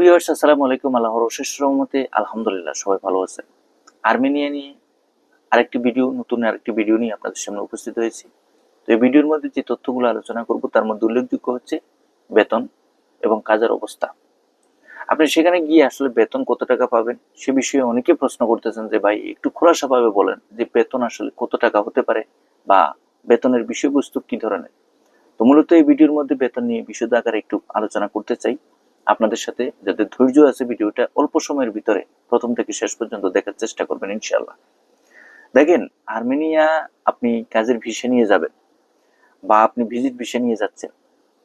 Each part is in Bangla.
ভিউয়ার্স, আসসালামু আলাইকুম। আল্লাহর অশেষ রহমতে আলহামদুলিল্লাহ সবাই ভালো আছে আর্মেনিয়া নিয়ে আরেকটি ভিডিও, নতুন আরেকটি ভিডিও নিয়ে আপনাদের সামনে উপস্থিত হয়েছি। তো এই ভিডিওর মধ্যে যে তথ্যগুলো আলোচনা করব, তার মধ্যে উল্লেখযোগ্য হচ্ছে বেতন এবং কাজের অবস্থা। আপনি সেখানে গিয়ে আসলে বেতন কত টাকা পাবেন, সে বিষয়ে অনেকে প্রশ্ন করতেছেন যে, ভাই, একটু খোলাসাভাবে বলেন যে, বেতন আসলে কত টাকা হতে পারে বা বেতনের বিষয়বস্তু কি ধরনের? তো মূলত এই ভিডিওর মধ্যে বেতন নিয়ে বিশুদ্ধ আকারে একটু আলোচনা করতে চাই। আপনাদের সাথে যাদের ধৈর্য আছে ভিডিওটা অল্প সময়ের ভিতরে প্রথম থেকে শেষ পর্যন্ত দেখার চেষ্টা করবেন ইনশাল্লাহ দেখেন, আর্মেনিয়া আপনি কাজের ভিসা নিয়ে যাবেন বা আপনি ভিজিট ভিসা নিয়ে যাচ্ছেন।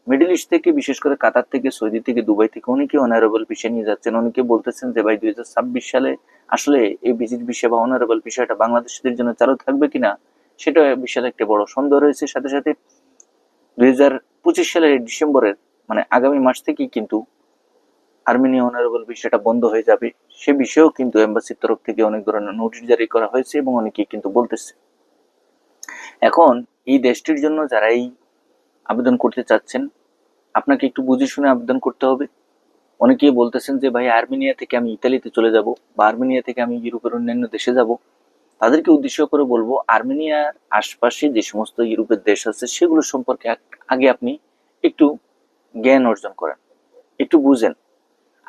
মিডল ইস্ট থেকে, বিশেষ করে কাতার থেকে, সৌদি থেকে, দুবাই থেকে অনেকে অনারেবল ভিসা নিয়ে যাচ্ছেন। অনেকে বলতেছেন যে, ভাই দুই হাজার ছাব্বিশ সালে আসলে এই ভিজিট ভিসা বা অনারেবল ভিসাটা বাংলাদেশিদের জন্য চালু থাকবে কিনা? সেটা বিশাল একটা বড় সন্দেহ রয়েছে। সাথে সাথে দুই হাজার পঁচিশ সালের ডিসেম্বরের মানে আগামী মাস থেকেই কিন্তু আর্মেনিয়া অনারেবল বিষয়টা বন্ধ হয়ে যাবে, সে বিষয়েও কিন্তু এম্বাসির তরফ থেকে অনেক ধরনের নোটিশ জারি করা হয়েছে এবং অনেকেই কিন্তু বলতেছে। এখন এই দেশটির জন্য যারা এই আবেদন করতে চাচ্ছেন, আপনাকে একটু বুঝে শুনে আবেদন করতে হবে। অনেকেই বলতেছেন যে, ভাই, আর্মেনিয়া থেকে আমি ইতালিতে চলে যাব বা আর্মেনিয়া থেকে আমি ইউরোপের অন্যান্য দেশে যাব। তাদেরকে উদ্দেশ্য করে বলব, আর্মেনিয়ার আশপাশে যে সমস্ত ইউরোপের দেশ আছে, সেগুলো সম্পর্কে আগে আপনি একটু জ্ঞান অর্জন করেন, একটু বুঝেন।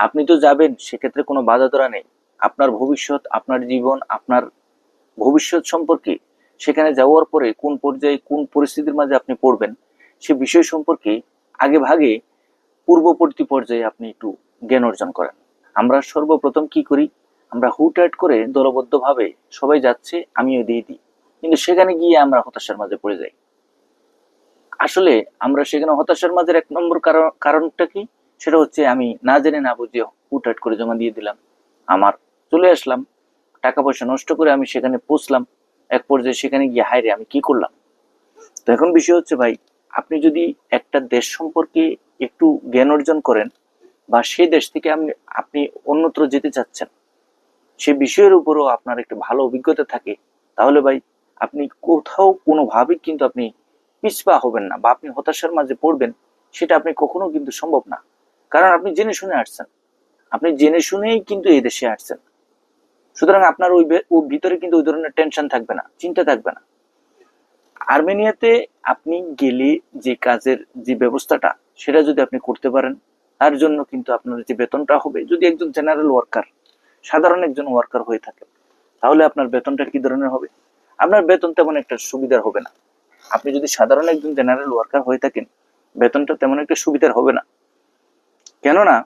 আপনি তো যাবেন, সেক্ষেত্রে কোনো বাধা ধরা নেই। আপনার ভবিষ্যৎ, আপনার জীবন, আপনার ভবিষ্যৎ সম্পর্কে সেখানে যাওয়ার পরে কোন পর্যায়ে, কোন পরিস্থিতির মাঝে আপনি পড়বেন, সে বিষয় সম্পর্কে আগে ভাগে পূর্ববর্তী পর্যায়ে আপনি একটু জ্ঞান অর্জন করেন। আমরা সর্বপ্রথম কি করি? আমরা হুটহাট করে দলবদ্ধভাবে সবাই যাচ্ছে, আমিও দিয়ে দিই। কিন্তু সেখানে গিয়ে আমরা হতাশার মাঝে পড়ে যাই। আসলে আমরা সেখানে হতাশার মাঝে এক নম্বর কারণ, কারণটা কি? সেটা হচ্ছে আমি না জেনে না বুঝে হুটহাট করে জমা দিয়ে দিলাম। আমার চলে আসলাম, টাকা পয়সা নষ্ট করে আমি সেখানে পৌঁছলাম, এক পর্যায়ে সেখানে গিয়ে হাইরে আমি কি করলাম? তো এখন বিষয় হচ্ছে ভাই, আপনি যদি একটা দেশ সম্পর্কে একটু জ্ঞান অর্জন করেন বা সেই দেশ থেকে আপনি আপনি অন্যত্র যেতে চাচ্ছেন, সে বিষয়ের উপরও আপনার একটু ভালো অভিজ্ঞতা থাকে, তাহলে ভাই, আপনি কোথাও কোনোভাবেই কিন্তু আপনি পিছপা হবেন না বা আপনি হতাশার মাঝে পড়বেন, সেটা আপনি কখনো কিন্তু সম্ভব না। কারণ আপনি জেনে শুনে আসছেন। আপনি জেনে শুনেই কিন্তু এই দেশে আসছেন। সুতরাং আপনার ওই ভিতরে কিন্তু ওই ধরনের টেনশন থাকবে না, চিন্তা থাকবে না। আর্মেনিয়াতে আপনি গেলে যে কাজের যে ব্যবস্থাটা, সেটা যদি আপনি করতে পারেন, তার জন্য কিন্তু আপনার যে বেতনটা হবে, যদি একজন জেনারেল ওয়ার্কার সাধারণ একজন ওয়ার্কার হয়ে থাকে, তাহলে আপনার বেতনটা কি ধরনের হবে? আপনার বেতন তেমন একটা সুবিধার হবে না। আপনি যদি সাধারণ একজন জেনারেল ওয়ার্কার হয়ে থাকেন, বেতনটা তেমন একটা সুবিধার হবে না। কেননা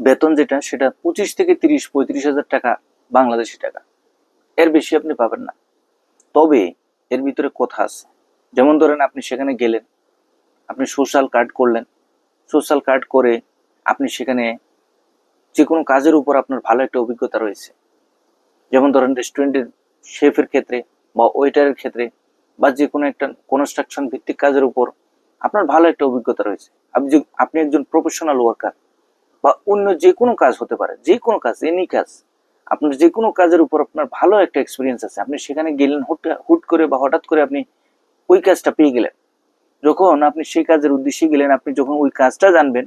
বেতন যেটা, সেটা পঁচিশ থেকে তিরিশ, পঁয়ত্রিশ হাজার টাকা বাংলাদেশি টাকা। এর বেশি আপনি পাবেন না। তবে এর ভিতরে কথা আছে। যেমন ধরেন আপনি সেখানে গেলেন, আপনি সোশ্যাল কার্ড করলেন। সোশ্যাল কার্ড করে আপনি সেখানে যে কোনো কাজের উপর আপনার ভালো একটা অভিজ্ঞতা রয়েছে। যেমন ধরেন রেস্টুরেন্টের শেফের ক্ষেত্রে বা ওয়েটারের ক্ষেত্রে বা যে কোনো একটা কনস্ট্রাকশন ভিত্তিক কাজের উপর আপনার ভালো একটা অভিজ্ঞতা রয়েছে। আপনি আপনি একজন প্রফেশনাল ওয়ার্কার বা অন্য যে কোনো কাজ হতে পারে, যে কোনো কাজ এনি কাজ, আপনার যে কোনো কাজের উপর আপনার ভালো একটা এক্সপিরিয়েন্স আছে, আপনি সেখানে গেলেন হুট করে বা হঠাৎ করে আপনি ওই কাজটা পেয়ে গেলেন। যখন আপনি সেই কাজের উদ্দেশ্যে গেলেন, আপনি যখন ওই কাজটা জানবেন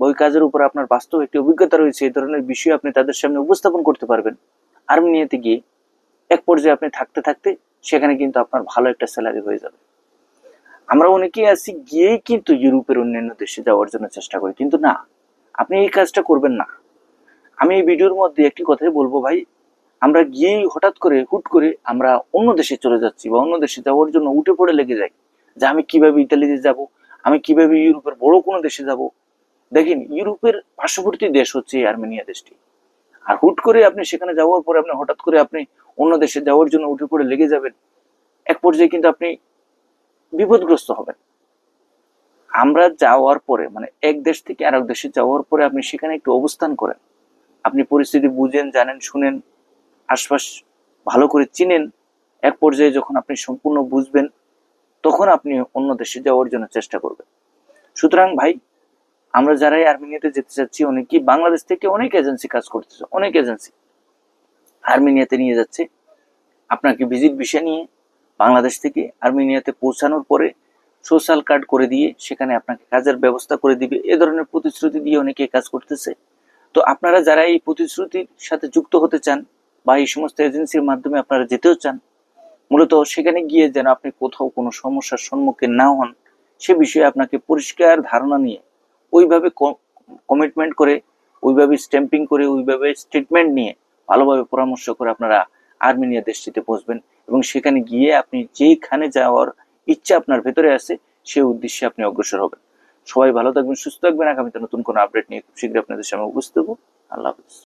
বা ওই কাজের উপর আপনার বাস্তব একটি অভিজ্ঞতা রয়েছে, এই ধরনের বিষয় আপনি তাদের সামনে উপস্থাপন করতে পারবেন। আর্মেনিয়াতে গিয়ে এক পর্যায়ে আপনি থাকতে থাকতে সেখানে কিন্তু আপনার ভালো একটা স্যালারি হয়ে যাবে। আমরা অনেকেই আছি গিয়েই কিন্তু ইউরোপের অন্যান্য দেশে যাওয়ার জন্য চেষ্টা করি, কিন্তু না, আপনি এই কাজটা করবেন না। আমি এই ভিডিওর মধ্যে একটি কথাই বলব ভাই, আমরা গিয়েই হঠাৎ করে, হুট করে আমরা অন্য দেশে চলে যাচ্ছি বা অন্য দেশে যাওয়ার জন্য উঠে পড়ে লেগে যাই যে আমি কীভাবে ইতালিতে যাব, আমি কীভাবে ইউরোপের বড় কোনো দেশে যাব। দেখেন, ইউরোপের পার্শ্ববর্তী দেশ হচ্ছে আর্মেনিয়া দেশটি। আর হুট করে আপনি সেখানে যাওয়ার পরে আপনি হঠাৎ করে আপনি অন্য দেশে যাওয়ার জন্য উঠে পড়ে লেগে যাবেন, এক পর্যায়ে কিন্তু আপনি বিপদগ্রস্ত হবেন। আমরা যাওয়ার পরে মানে এক দেশ থেকে আরেক দেশে যাওয়ার পরে আপনি সেখানে একটু অবস্থান করেন। আপনি পরিস্থিতি বুঝেন, জানেন, শুনেন, আশপাশ ভালো করে চিনেন। এক পর্যায়ে যখন আপনি সম্পূর্ণ বুঝবেন, তখন আপনি অন্য দেশে যাওয়ার জন্য চেষ্টা করবেন। সুতরাং ভাই, আমরা যারাই আর্মেনিয়াতে যেতে চাচ্ছি অনেকেই বাংলাদেশ থেকে অনেক এজেন্সি কাজ করতেছে, অনেক এজেন্সি আর্মেনিয়াতে নিয়ে যাচ্ছে। আপনাকে ভিজিট ভিসা নিয়ে বাংলাদেশ থেকে আর্মেনিয়াতে পৌঁছানোর পরে সোশ্যাল কার্ড করে দিয়ে সেখানে আপনাকে কাজের ব্যবস্থা করে দিবে। এ ধরনের প্রতিশ্রুতি দিয়ে অনেকে কাজ করতেছে। তো আপনারা যারা এই প্রতিশ্রুতির সাথে যুক্ত হতে চান বা এই সমস্ত এজেন্সির মাধ্যমে আপনারা যেতেও চান, মূলত সেখানে গিয়ে যেন আপনি কোথাও কোনো সমস্যার সম্মুখীন না হন, সে বিষয়ে আপনাকে পরিষ্কার ধারণা নিয়ে ওইভাবে কমিটমেন্ট করে, ওইভাবে স্ট্যাম্পিং করে, ওইভাবে স্টেটমেন্ট নিয়ে ভালোভাবে পরামর্শ করে আপনারা আর্মেনিয়া দেশটিতে পৌঁছবেন। এবং সেখানে গিয়ে আপনি যেইখানে যাওয়ার ইচ্ছা আপনার ভেতরে আছে সেই উদ্দেশ্যে আপনি অগ্রসর হবেন। সবাই ভালো থাকবেন, সুস্থ থাকবেন। আগামীতে নতুন কোনো আপডেট নিয়ে খুব শীঘ্রই আপনাদের সামনে উপস্থিত হব। আল্লাহ হাফিজ।